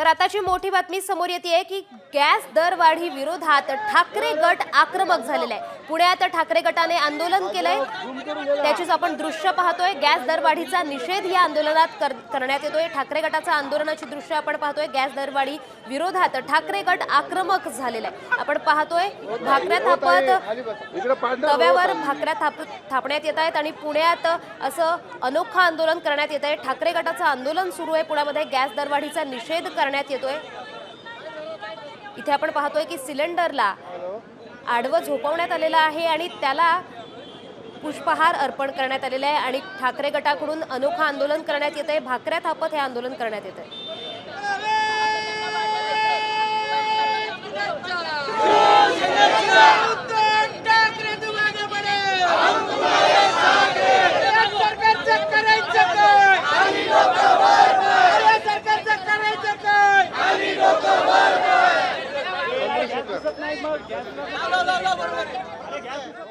तर आताची मोठी बातमी समोर येते की गॅस दरवाढी विरोधात ठाकरे गट आक्रमक झालेला आहे. पुण्यात ठाकरे गटाने आंदोलन केलंय. त्याचीच आपण दृश्य पाहतोय. गॅस दरवाढीचा निषेध या आंदोलनात कर- करण्यात येतोय. ठाकरे गटाचा आंदोलनाची दृश्य आपण पाहतोय. गॅस दरवाढी विरोधात ठाकरे गट आक्रमक झालेला आहे. आपण पाहतोय भाकऱ्या थापत तव्यावर भाकऱ्या थाप थापण्यात येत आहेत आणि पुण्यात असं अनोखं आंदोलन करण्यात येत आहे. ठाकरे गटाचं आंदोलन सुरू आहे. पुण्यामध्ये गॅस दरवाढीचा निषेध करण्यात येतोय. इथे आपण पाहतोय की सिलेंडरला आडवं झोपवण्यात आलेलं आहे आणि त्याला पुष्पहार अर्पण करण्यात आलेला आहे आणि ठाकरे गटाकडून अनोखं आंदोलन करण्यात येत आहे भाकऱ्या थापत हे आंदोलन करण्यात येत आहे ಹಲೋ ಹಲೋ